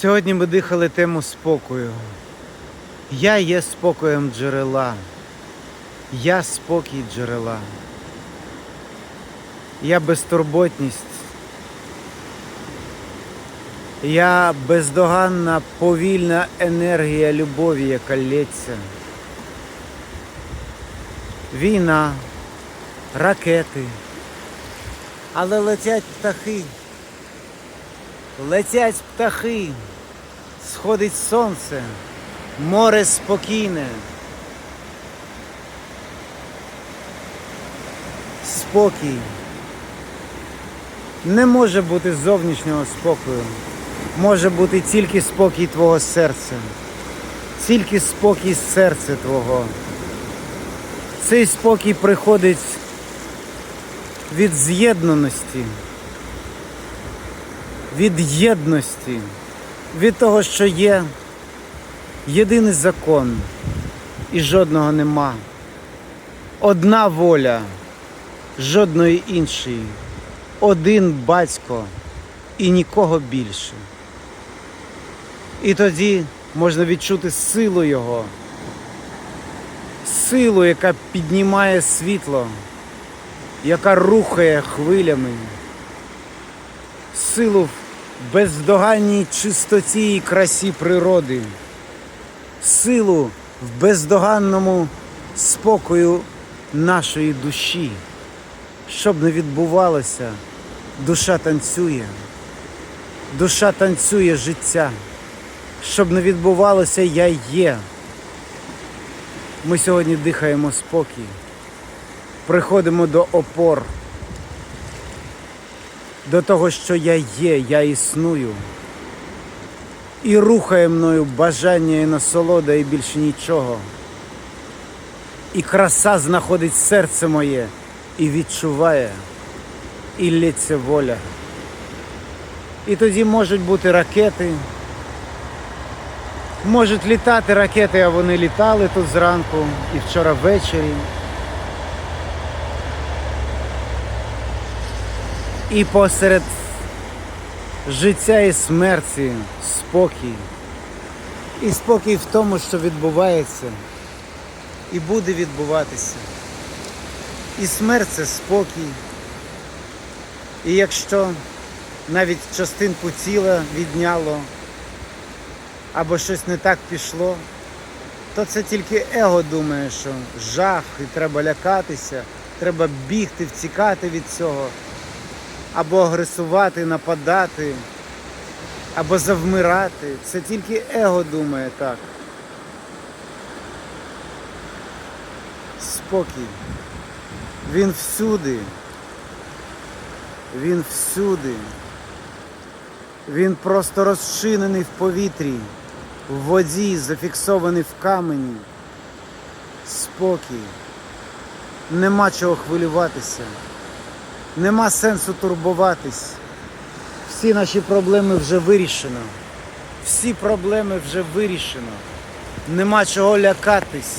Сьогодні ми дихали тему спокою. Я є спокоєм джерела. Я спокій джерела. Я безтурботність. Я бездоганна повільна енергія любові, яка лється. Війна, ракети. Але летять птахи. Летять птахи, сходить сонце, море спокійне. Спокій. Не може бути зовнішнього спокою. Може бути тільки спокій твого серця, тільки спокій серця твого. Цей спокій приходить від з'єднаності від єдності, від того, що є єдиний закон і жодного нема. Одна воля, жодної іншої, один батько і нікого більше. І тоді можна відчути силу Його, силу, яка піднімає світло, яка рухає хвилями силу бездоганній чистоті і красі природи, силу в бездоганному спокою нашої душі. Щоб не відбувалося, душа танцює, душа танцює життя. Щоб не відбувалося, я є. Ми сьогодні дихаємо спокій, приходимо до опор до того, що я є, я існую. І рухає мною бажання і насолода, і більше нічого. І краса знаходить серце моє і відчуває, і лється воля. І тоді можуть бути ракети, можуть літати ракети, а вони літали тут зранку і вчора ввечері. І посеред життя і смерті спокій. І спокій в тому, що відбувається і буде відбуватися. І смерть це спокій. І якщо навіть частинку тіла відняло або щось не так пішло, то це тільки его думає, що жах і треба лякатися, треба бігти, втікати від цього або агресувати, нападати, або завмирати. Це тільки его думає так. Спокій. Він всюди. Він всюди. Він просто розчинений в повітрі, в воді, зафіксований в камені. Спокій. Нема чого хвилюватися. Нема сенсу турбуватись. Всі наші проблеми вже вирішено. Всі проблеми вже вирішено. Нема чого лякатись.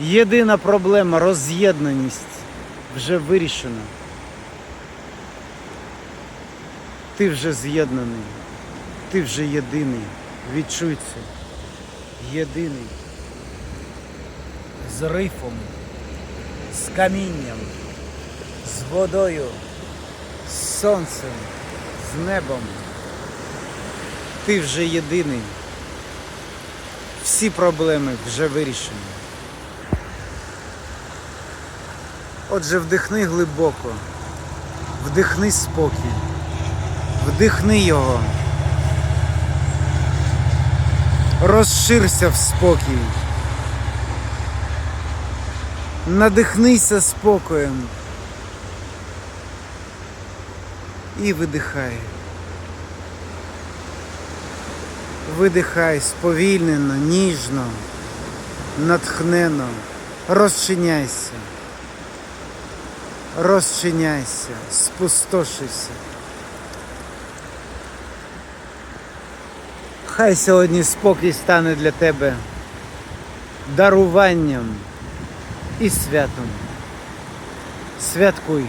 Єдина проблема роз'єднаність вже вирішена. Ти вже з'єднаний, ти вже єдиний. Відчуй. Єдиний. З рифом, з камінням з водою, з сонцем, з небом. Ти вже єдиний. Всі проблеми вже вирішені. Отже, вдихни глибоко, вдихни спокій, вдихни його. Розширся в спокій. Надихнися спокоєм. І видихай. Видихай сповільнено, ніжно, натхнено, розчиняйся, розчиняйся, спустошуйся. Хай сьогодні спокій стане для тебе даруванням і святом. Святкуй.